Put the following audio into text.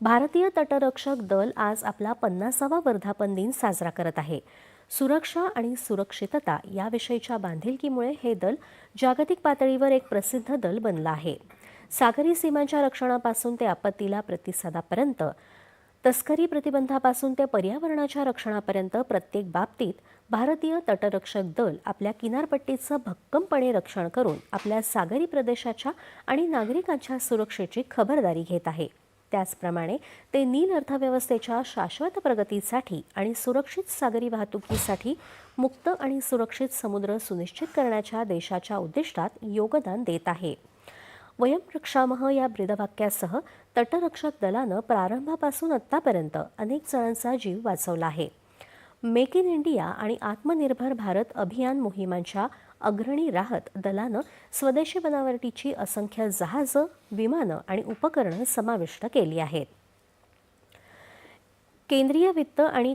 भारतीय तटरक्षक दल आज आपला पन्नासावा वर्धापन दिन साजरा करत आहे. सुरक्षा आणि सुरक्षितता याविषयीच्या बांधिलकीमुळे हे दल जागतिक पातळीवर एक प्रसिद्ध दल बनलं आहे. सागरी सीमांच्या रक्षणापासून ते आपत्तीला प्रतिसादापर्यंत तस्करी प्रतिबंधापासून ते पर्यावरणाच्या रक्षणापर्यंत प्रत्येक बाबतीत भारतीय तटरक्षक दल आपल्या किनारपट्टीचं भक्कमपणे रक्षण करून आपल्या सागरी प्रदेशाच्या आणि नागरिकांच्या सुरक्षेची खबरदारी घेत आहे. त्याचप्रमाणे ते नील अर्थव्यवस्थेच्या शाश्वत प्रगतीसाठी आणि सुरक्षित सागरी वाहतुकीसाठी मुक्त आणि सुरक्षित समुद्र सुनिश्चित करण्याच्या देशाच्या उद्दिष्टात योगदान देत आहे. वयम रक्षामह या ब्रीदवाक्यासह तटरक्षक दलानं प्रारंभापासून आत्तापर्यंत अनेक जणांचा जीव वाचवला आहे. मेक इन इंडिया आणि आत्मनिर्भर भारत अभियान मोहिमांच्या अग्रणी राहत दलानं स्वदेशी बनावटीची असंख्य जहाजं विमानं आणि उपकरणं समाविष्ट केली आहेत. केंद्रीय वित्त आणि